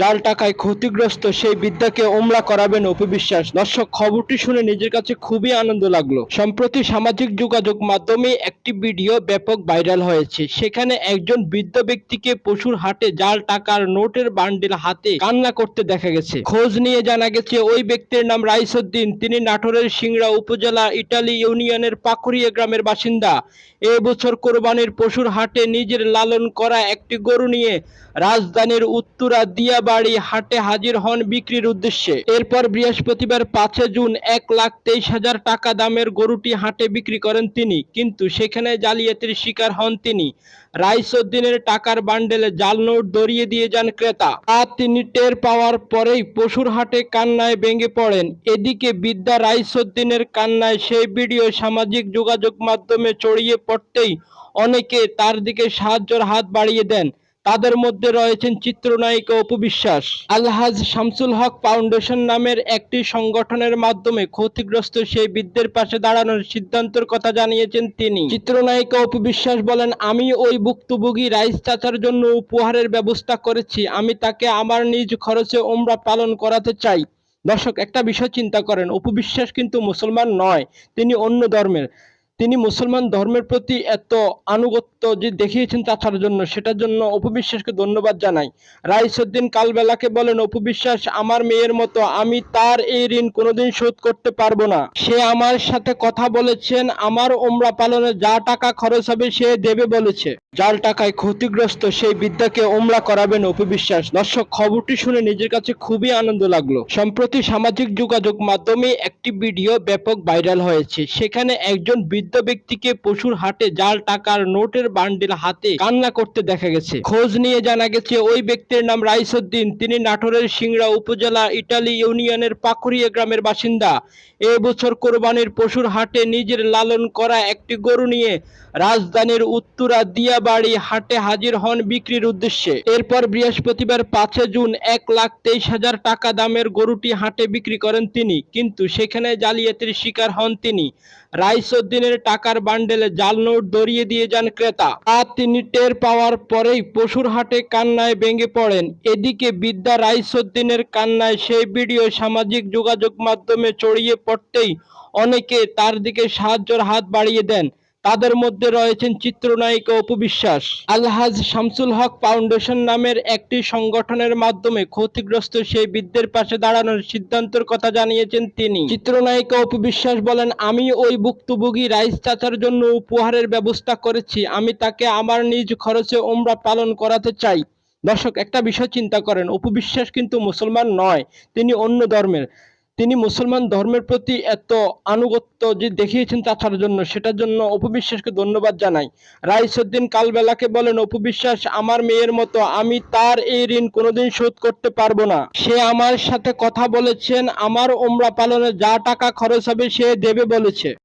যার টাকায় ক্ষতিগ্রস্ত সেই বিদ্যাকে ওমলা করাবেন অপবিশ্বাস দর্শক, খবরটি শুনে নিজের কাছে খুবই আনন্দ লাগল। সম্প্রতি সামাজিক যোগাযোগ মাধ্যমে একটি ভিডিও ব্যাপক ভাইরাল হয়েছে। সেখানে একজন বৃদ্ধ ব্যক্তিকে পশুর হাটে জাল টাকার নোটের বান্ডিল হাতে কান্না করতে দেখা গেছে। খোঁজ নিয়ে জানা গেছে, ওই ব্যক্তির নাম রাইসুদ্দিন। তিনি নাটোরের সিংড়া উপজেলা ইটালি ইউনিয়নের পাকুড়িয়া গ্রামের বাসিন্দা। এবছর কোরবানির পশুর হাটে নিজের লালন করা একটি গরু নিয়ে রাজধানীর উত্তরা দিয়াবাড়ি হাটে হাজির হন বিক্রির উদ্দেশ্যে। এরপর বৃহস্পতিবার পাঁচে জুন এক লাখ তেইশ হাজার টাকা দামের গরুটি হাটে বিক্রি করেন তিনি, কিন্তু সেখানে জালিয়াতির শিকার হন তিনি। রাইসুদ্দিনের টাকার বান্ডেলে জাল নোট দরিয়ে দিয়ে যান ক্রেতা। আর তিনি টের পাওয়ার পরেই পশুর হাটে কান্নায় ভেঙে পড়েন। এদিকে বিদ্যা রাইসুদ্দিনের কান্নায় সেই ভিডিও সামাজিক যোগাযোগ মাধ্যমে ছড়িয়ে পড়তেই অনেকে তার দিকে সাহায্যের হাত বাড়িয়ে দেন। তাদের মধ্যে রয়েছেন চিত্রনায়িকা অপু বিশ্বাস। আলহাজ শামসুল হক ফাউন্ডেশন নামের একটি সংগঠনের মাধ্যমে ক্ষতিগ্রস্ত সেই বৃদ্ধের পাশে দাঁড়ানোর সিদ্ধান্তের কথা জানিয়েছেন তিনি। চিত্রনায়িকা অপু বিশ্বাস বলেন, আমি ওই ভুক্তভোগী রাইস চাচার জন্য উপহারের ব্যবস্থা করেছি। আমি তাকে আমার নিজ খরচে ওমরা পালন করাতে চাই। দর্শক, একটা বিষয় চিন্তা করেন, অপু বিশ্বাস কিন্তু মুসলমান নয়, তিনি অন্য ধর্মের। তিনি মুসলমান ধর্মের প্রতি এত আনুগত্য যে দেখিয়েছেন চাচার জন্য, সেটার জন্য অপবিশ্বাসকে ধন্যবাদ জানাই। রাইসুদ্দিন কালবেলাকে বলেন অপবিশ্বাস আমার মেয়ের মতো আমি তার এই ঋণ কোনোদিন শোধ করতে পারব না। সে আমার সাথে কথা বলেছেন, আমার ওমরা পালনে যা টাকা খরচ হবে সে দেবে বলেছে। যার টাকায় ক্ষতিগ্রস্ত সেই বিদ্যাকে ওমরা করাবেন অপবিশ্বাস দর্শক, খবরটি শুনে নিজের কাছে খুবই আনন্দ লাগল। সম্প্রতি সামাজিক যোগাযোগ মাধ্যমে একটি ভিডিও ব্যাপক ভাইরাল হয়েছে। সেখানে একজন বৃদ্ধ ব্যক্তিকে পশুর হাটে জাল টাকার নোটের বান্ডিল হাতে কান্না করতে দেখা গেছে। খোঁজ নিয়ে জানা গেছে, ওই ব্যক্তির নাম রাইসুদ্দিন। তিনি নাটোরের সিংড়া উপজেলা ইটালি ইউনিয়নের পাকুড়িয়া গ্রামের বাসিন্দা। এবছর কোরবানির পশুর হাটে নিজের লালন করা একটি গরু নিয়ে রাজধানীর উত্তরা দিয়াবাড়ি হাটে হাজির হন বিক্রির উদ্দেশ্যে। এরপর বৃহস্পতিবার পাঁচে জুন এক লাখ তেইশ হাজার টাকা দামের গরুটি হাটে বিক্রি করেন তিনি। কিন্তু সেখানে জালিয়াতির শিকার হন তিনি। রাইসুদ্দিনের টাকার বান্ডেলে জাল নোট দরিয়ে দিয়ে যান ক্রেতা। আর তিনি টের পাওয়ার পরেই পশুর হাটে কান্নায় ভেঙে পড়েন। এদিকে বিদ্যা রাইসুদ্দিনের কান্নায় সেই ভিডিও সামাজিক যোগাযোগ মাধ্যমে ছড়িয়ে পড়তেই অনেকে তার দিকে সাহায্যের হাত বাড়িয়ে দেন। তাদের মধ্যে রয়েছেন চিত্রনায়িকা অপু বিশ্বাস। আলহাজ শামসুল হক ফাউন্ডেশন নামের একটি সংগঠনের মাধ্যমে ক্ষতিগ্রস্ত সেই বৃদ্ধের পাশে দাঁড়ানোর সিদ্ধান্তের কথা জানিয়েছেন তিনি। চিত্রনায়িকা অপু বিশ্বাস বলেন, আমি ওই ভুক্তভোগী রাইস চাচার জন্য উপহারের ব্যবস্থা করেছি। আমি তাকে আমার নিজ খরচে ওমরা পালন করাতে চাই। দর্শক, একটা বিষয় চিন্তা করেন, অপু বিশ্বাস কিন্তু মুসলমান নয়, তিনি অন্য ধর্মের। তিনি মুসলমান ধর্মের প্রতি এত আনুগত্য যে দেখিয়েছেন চাচার জন্য, সেটার জন্য অপবিশ্বাসকে ধন্যবাদ জানাই। রাইসুদ্দিন কালবেলাকে বলেন অপবিশ্বাস আমার মেয়ের মতো আমি তার এই ঋণ কোনোদিন শোধ করতে পারব না। সে আমার সাথে কথা বলেছেন, আমার ওমরা পালনে যা টাকা খরচ হবে সে দেবে বলেছে।